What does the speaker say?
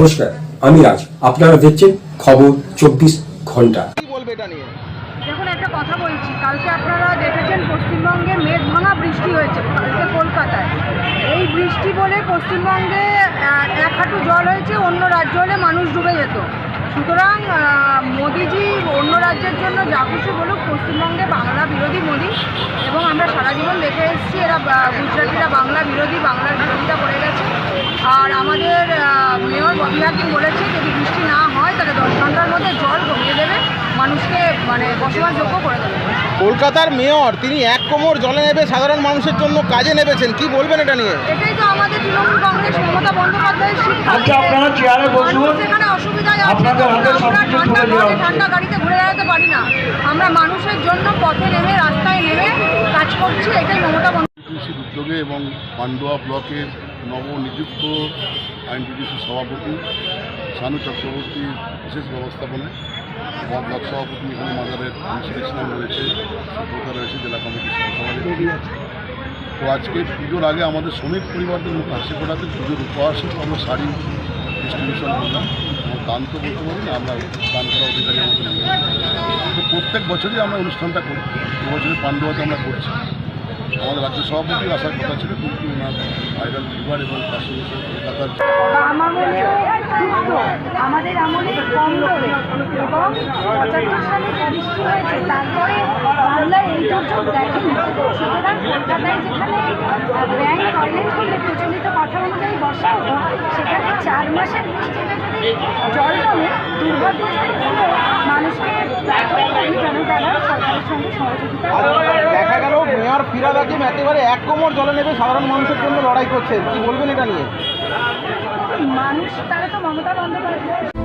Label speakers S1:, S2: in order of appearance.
S1: নমস্কার আমি রাজ আপনারা দেখছেন খবর চব্বিশ ঘণ্টা।
S2: কি বলবে এটা নিয়ে?
S3: দেখুন একটা কথা বলছি কালকে আপনারা দেখেছেন পশ্চিমবঙ্গে মেঘ ভাঙা বৃষ্টি হয়েছে কালকে কলকাতায়। এই বৃষ্টি বলে পশ্চিমবঙ্গে এক হাঁটু জল হয়েছে অন্য রাজ্য হলে মানুষ ডুবে যেত। সুতরাং আহ, মোদিজি অন্য রাজ্যের জন্য যা খুশি বলুক পশ্চিমবঙ্গে বাংলা বিরোধী মোদি এবং আমরা সারা জীবন দেখে এসেছি এরা গুজরাটিরা বাংলা বিরোধী বাংলার বিরোধিতা করে গেছে। হাকিম বলেছে যদি বৃষ্টি না হয় তাহলে দশ ঘণ্টার মধ্যে জল কমিয়ে দেবে। মানুষকে মানে বসবাসযোগ্য করে দেবে।
S2: কলকাতার মেয়র তিনি এক কোমর জলে নেবে সাধারণ মানুষের জন্য কাজে নেবেছেন। কি বলবেন এটা নিয়ে?
S3: এটাই তো আমাদের তৃণমূল কংগ্রেস মমতা বন্দ্যোপাধ্যায়ের
S4: আচ্ছা, আপনারা চেয়ারে বসুন।
S3: সেখানে অসুবিধায় আছে
S4: আপনাদের হাতে
S3: আমরা
S4: সবকিছু
S3: ঠান্ডা
S4: তুলে দেওয়া
S3: ঠান্ডা গাড়িতে ঘুরে বেড়াতে পারি না। আমরা মানুষের জন্য পথে নেমে রাস্তায় নেমে কাজ করছি এটাই মমতা বন্দ্যোপাধ্যায়
S5: উদ্যোগে এবং পান্ডুয়া ব্লকের নবনিযুক্ত আইনটিডিসির সভাপতি, শানু চক্রবর্তীর বিশেষ ব্যবস্থাপনায় আমার ব্লক সভাপতি এখানে মাজারের আংশিক ইসলাম রয়েছে সুব্রতা রয়েছে, জেলা কমিটির সহসভাপতি তো আজকে পুজোর আগে আমাদের শ্রমিক পরিবারদের মুখে হাসি ফোটাতে পুজোর উপহাসে আমরা শাড়ি ডিস্ট্রিবিউশন করলাম দান তো বলতে পারি না, আমরা দান করা অধিকারী আমাদের। তো প্রত্যেক বছরই আমরা অনুষ্ঠানটা করি এবছরে পান্ডুয়াতে আমরা করছি আমাদের রাজ্য সভাপতি আসার কথা ছিল, কিন্তু ওনার ভাইরাল ফিভার এবং তার সঙ্গে সঙ্গে কলকাতার
S3: আমার মনে হয় আমাদের আমলে কম হবে এবং পঁচাত্তর সালে বৃষ্টি হয়েছে। তারপরে বাংলায় এই দুর্যোগ দেখেনি। সুতরাং কলকাতায় যেখানে ব্যাংক টয়লেট করলে প্রচলিত কথা অনুযায়ী বসা হতো সেখানে চার মাসের বৃষ্টিতে যদি জল জমে দুর্ভাগ্যজনক মানুষকে প্রার্থনা করি যেন তারা সরকারের সঙ্গে সহযোগিতা
S2: মেয়র রাকিম একেবারে এক কোমর জলে নেবে সাধারণ মানুষের জন্য লড়াই করছে। কি বলবেন এটা নিয়ে?
S3: মানুষ তারা তো মমতা বন্দ্যোপাধ্যায়ের